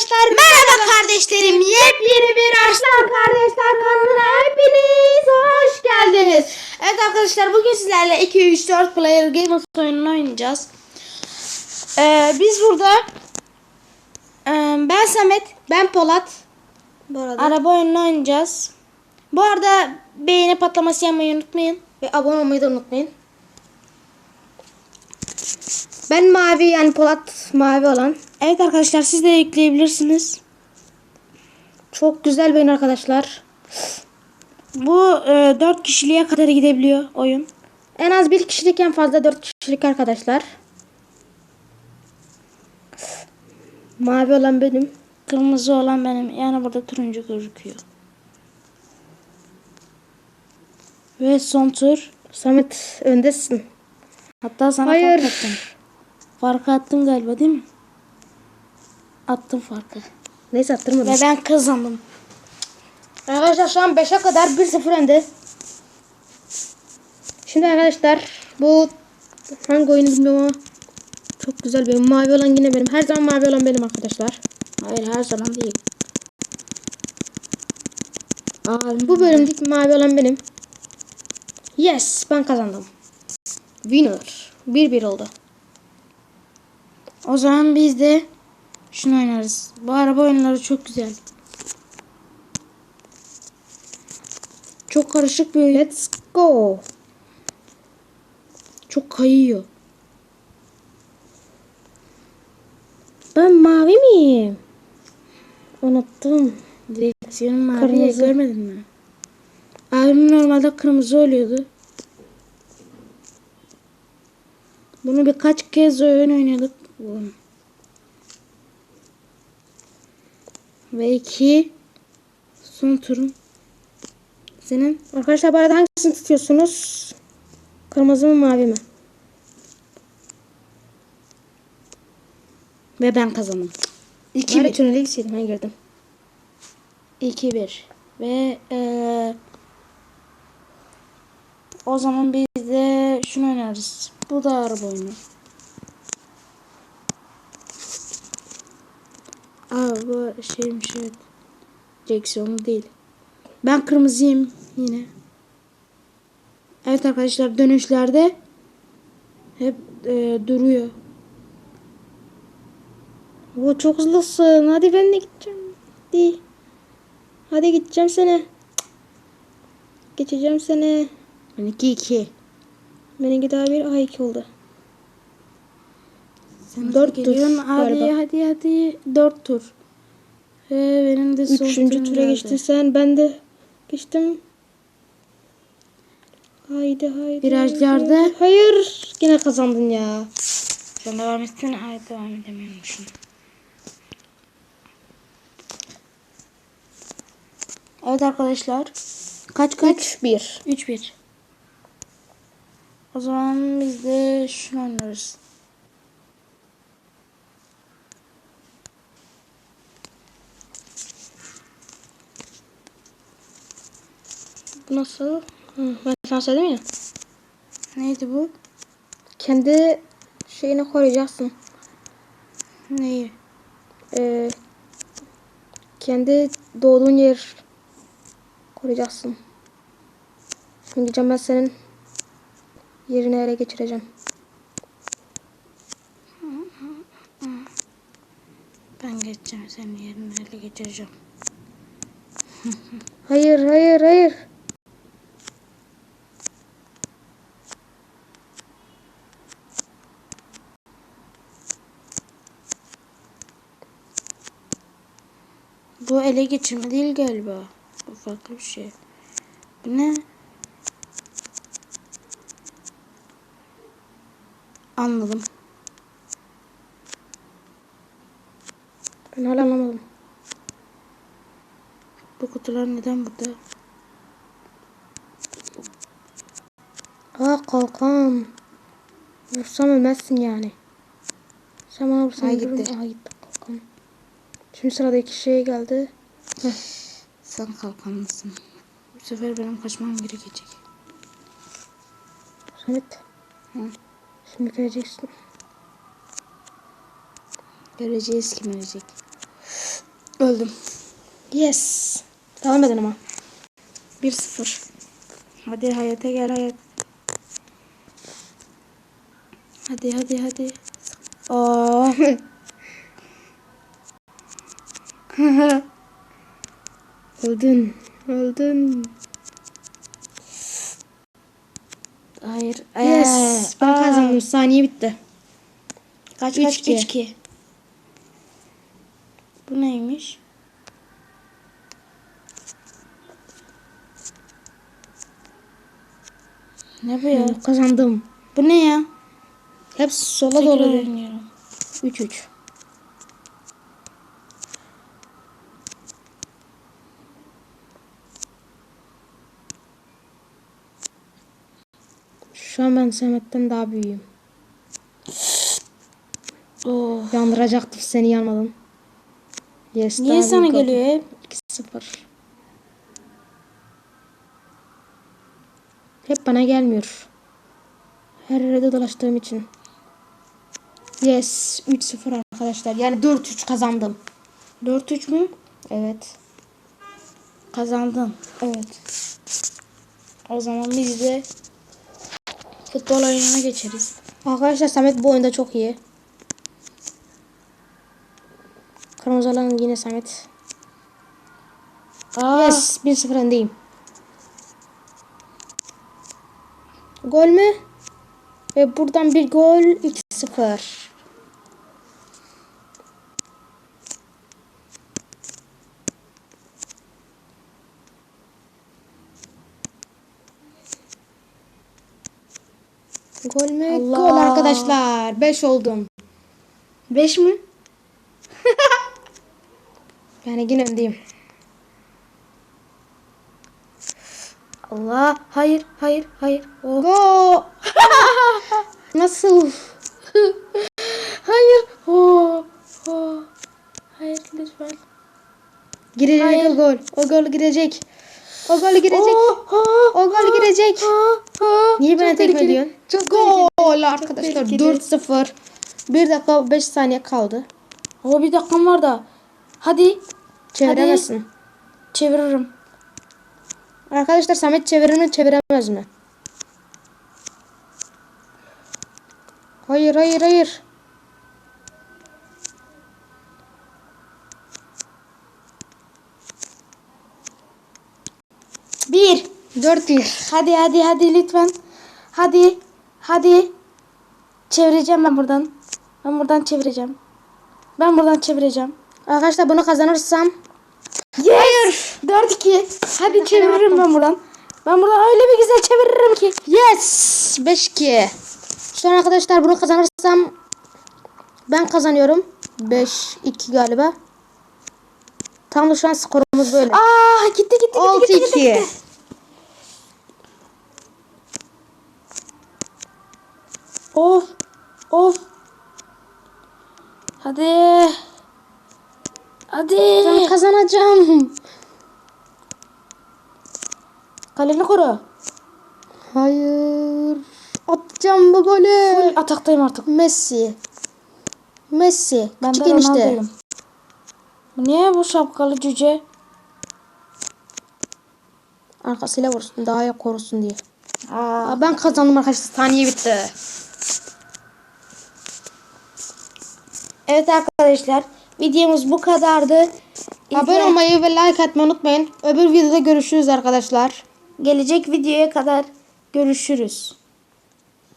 arkadaşlar. Merhaba kardeşlerim. Yepyeni bir Arslan Kardeşler kanalına hepiniz hoş geldiniz. Evet arkadaşlar bugün sizlerle 2 3 4 player game of oyununu oynayacağız. Ee, biz burada e, ben Samet, ben Polat. Bu arada Araba oyununu oynayacağız. Bu arada beğeni patlaması yapmayı unutmayın. ve abone olmayı da unutmayın. Ben mavi yani Polat mavi olan. Evet arkadaşlar siz de yükleyebilirsiniz. Çok güzel bir oyun arkadaşlar. Bu e, 4 kişiliğe kadar gidebiliyor oyun. En az bir kişilik en fazla dört kişilik arkadaşlar. Mavi olan benim. Kırmızı olan benim. Yani burada turuncu gözüküyor. Ve son tur. Samet öndesin. Hatta sana Hayır. fark attım. Farkı attım galiba değil mi? Attım farkı. Neyse attırmadım. Ve ben kazandım. Arkadaşlar şu an 5'e kadar 1-0 önde. Şimdi arkadaşlar bu hangi oyunu bilmiyorum ama çok güzel oyun. Mavi olan yine benim. Her zaman mavi olan benim arkadaşlar. Hayır her zaman değil. Aa, bu bölümdeki mavi olan benim. Yes ben kazandım. Winner. 1-1 oldu. O zaman biz de şunu oynarız. Bu araba oyunları çok güzel. Çok karışık bir oyun. Let's go. Çok kayıyor. Ben mavi miyim? Unuttum. Direksiyonun mavi Kırmızı. görmedin mi? Abim normalde kırmızı oluyordu. Bunu birkaç kez oyun oynadık. Ve iki son turum. Senin Arkadaşlar bu arada hangisini tutuyorsunuz? Kırmızı mı mavi mi? ve ben kazandım. 2 1 tünele gitseydim ben girdim. 2-1 ve eee, o zaman biz de şunu oynarız. Bu da araba oyunu. Aa bu şeymiş evet. Direksiyonu değil. Ben kırmızıyım yine. Evet arkadaşlar dönüşlerde hep eee, duruyor. Bu çok hızlısın. Hadi ben de gideceğim. Hadi. Hadi gideceğim seni. Geçeceğim seni. Ben 2-2. Benimki daha bir A2 oldu. Sen Dört tur geliyorsun. Hadi galiba. hadi hadi. Dört tur. Ve benim de son Üçüncü tura geldi. geçtin sen. Ben de geçtim. Haydi haydi. Virajlarda- haydi. Hayır. Yine kazandın ya. Sen devam etsin. Hayır devam edemiyormuşum. Evet arkadaşlar. Kaç kaç? 3-1. 3-1. O zaman biz de şunu oynarız. Bu nasıl? Hı, ben sana söyledim ya. Neydi bu? Kendi şeyini koruyacaksın. Neyi? Ee, kendi doğduğun yer koruyacaksın. Gideceğim ben senin yerini ele geçireceğim. Ben geçeceğim senin yerine ele geçireceğim. Hayır hayır hayır. Bu ele geçirme değil galiba. Bu farklı bir şey. Bu ne? Anladım. Ben hala anlamadım. Bu kutular neden burada? Aa kalkan. Vursam ölmezsin yani. Sen bana vursan Ay, gitti. Aa gitti kalkan. Şimdi sıradaki şey geldi. Heh. Sen kalkanlısın. Bu sefer benim kaçmam gerekecek. Samet. Hı. Şimdi göreceksin. Göreceğiz kim ölecek. Öldüm. Yes. Alamadın ama. 1-0. Hadi hayata gel hayat. Hadi hadi hadi. Aa. Öldün. Öldün. Hayır. Yes. Ee, Ben aa. kazandım. Saniye bitti. Kaç Üç kaç? iki. 3-2. Bu neymiş? Ne bu ya? Hı, Kazandım. Bu ne ya? Hepsi sola doğru. oynuyorum. 3-3. Şu an ben Samet'ten daha büyüğüm. Oh. Yandıracaktım seni yanmadın. Yes, Niye sana geliyor hep? 2-0. Hep bana gelmiyor. Her yerde dolaştığım için. Yes. 3-0 arkadaşlar. Yani 4-3 kazandım. 4-3 mü? Evet. Kazandın. Evet. O zaman biz de futbol oyununa geçeriz. Arkadaşlar Samet bu oyunda çok iyi. Kırmızı olan yine Samet. Aa, Yes. 1-0 öndeyim. Gol mü? Ve buradan bir gol 2-0. Gol mü? Allah. Gol arkadaşlar. 5 oldum. 5 mi? Yani yine öndeyim. Allah. Hayır, hayır, hayır. Oh. Go! Nasıl? Hayır. Oh. Oh. Hayır lütfen. Girecek Hayır. o gol. O gol girecek. O gol girecek. O gol girecek. Niye bana tekme diyorsun? Çok Gol arkadaşlar. tehlikeli. 4-0. 1 dakika 5 saniye kaldı. O bir dakikam var da. Hadi Çeviremezsin. çeviririm. Arkadaşlar Samet çevirir mi çeviremez mi? Hayır hayır hayır. Bir. 4-1. Hadi hadi hadi lütfen. Hadi. Hadi. Çevireceğim ben buradan. Ben buradan çevireceğim. Ben buradan çevireceğim. Arkadaşlar bunu kazanırsam Yes! 4-2. Hadi çeviririm ben buradan. Ben buradan öyle bir güzel çeviririm ki. Yes! 5-2. Şu an arkadaşlar bunu kazanırsam ben kazanıyorum. 5-2 galiba. Tam da şu an skorumuz böyle. Aa gitti gitti gitti gitti. gitti, 6-2. gitti. Of. Of. Hadi. Hadi. Ben kazanacağım. Kaleni koru. Hayır. Atacağım bu golü. Full ataktayım artık. Messi. Messi. Ben Küçük de enişte. Ronaldo'yum. Niye bu şapkalı cüce? Arkasıyla vursun. Daha iyi korusun diye. Aa. Ben kazandım arkadaşlar. Saniye bitti. Evet arkadaşlar. Videomuz bu kadardı. Abone İzle- olmayı ve like atmayı unutmayın. Öbür videoda görüşürüz arkadaşlar. Gelecek videoya kadar görüşürüz.